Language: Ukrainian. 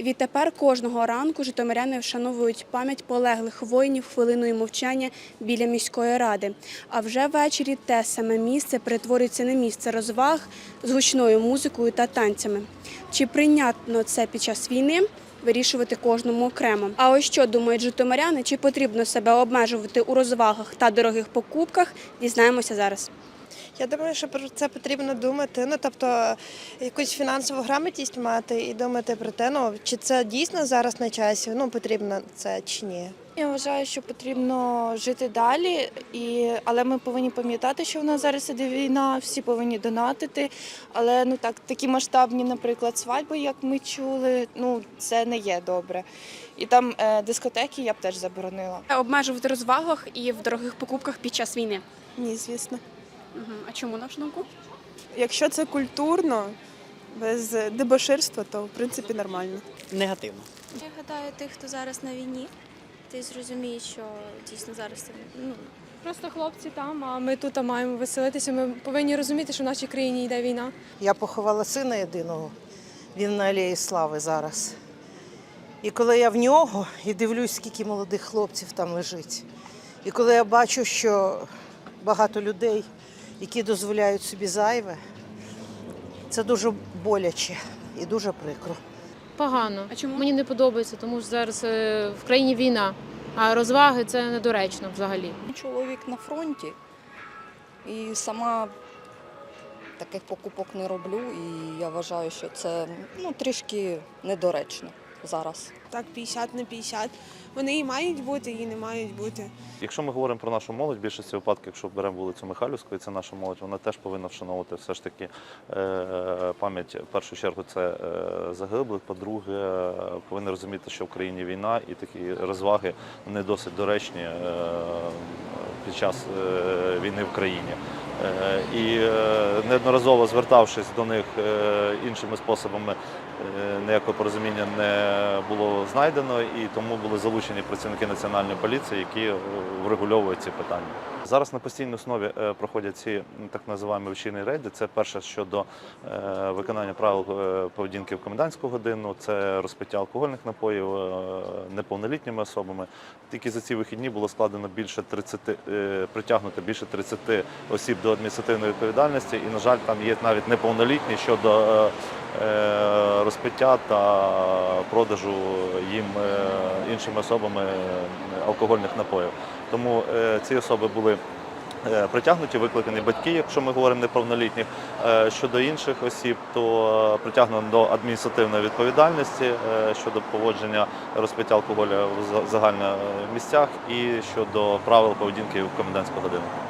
Відтепер кожного ранку житомиряни вшановують пам'ять полеглих воїнів хвилиною мовчання біля міської ради. А вже ввечері те саме місце перетворюється на місце розваг з гучною музикою та танцями. Чи прийнятно це під час війни? Вирішувати кожному окремо. А ось що думають житомиряни, чи потрібно себе обмежувати у розвагах та дорогих покупках, дізнаємося зараз. Я думаю, що про це потрібно думати. Ну тобто якусь фінансову грамотність мати і думати про те, ну чи це дійсно зараз на часі, ну потрібно це чи ні. Я вважаю, що потрібно жити далі, і, але ми повинні пам'ятати, що в нас зараз іде війна, всі повинні донатити. Але ну так, такі масштабні, наприклад, свадьби, як ми чули, ну це не є добре. І там е, дискотеки я б теж заборонила. Обмежувати в розвагах і в дорогих покупках під час війни. Ні, звісно. А чому на вашу думку? Якщо це культурно, без дебоширства, то в принципі нормально. Негативно. Я гадаю, тих, хто зараз на війні, ти зрозумієш, що дійсно зараз це ну, Просто хлопці там, а ми тут маємо веселитися. Ми повинні розуміти, що в нашій країні йде війна. Я поховала сина єдиного, він на алеї слави зараз. І коли я в нього і дивлюсь, скільки молодих хлопців там лежить. І коли я бачу, що багато людей, які дозволяють собі зайве, це дуже боляче і дуже прикро. Погано. А чому? Мені не подобається, тому що зараз е, в країні війна, а розваги це недоречно взагалі. Чоловік на фронті і сама таких покупок не роблю. І я вважаю, що це ну, трішки недоречно зараз. Так, 50 на 50. Вони і мають бути, і не мають бути. Якщо ми говоримо про нашу молодь, в більшості випадків, якщо беремо вулицю Михайлівську, і це наша молодь, вона теж повинна вшановувати все ж таки е, пам'ять. В першу чергу це е, загиблих. По-друге, е, повинні розуміти, що в країні війна і такі розваги не досить доречні під час війни в країні. Е, І е, неодноразово звертавшись до них е, іншими способами, ніякого порозуміння не було знайдено, і тому були залучені працівники національної поліції, які врегульовують ці питання. Зараз на постійній основі проходять ці так називаємо вечірні рейди. Це перше щодо виконання правил поведінки в комендантську годину, це розпиття алкогольних напоїв неповнолітніми особами. Тільки за ці вихідні було складено більше 30, е, притягнуто більше 30 осіб до адміністративної відповідальності. І, на жаль, там є навіть неповнолітні щодо е, е, розпиття та продажу їм е, іншими особами алкогольних напоїв. Тому ці особи були. Притягнуті, викликані батьки, якщо ми говоримо неповнолітніх. Щодо інших осіб, то притягнено до адміністративної відповідальності щодо поводження розпиття алкоголю в загальних місцях і щодо правил поведінки в комендантську годину.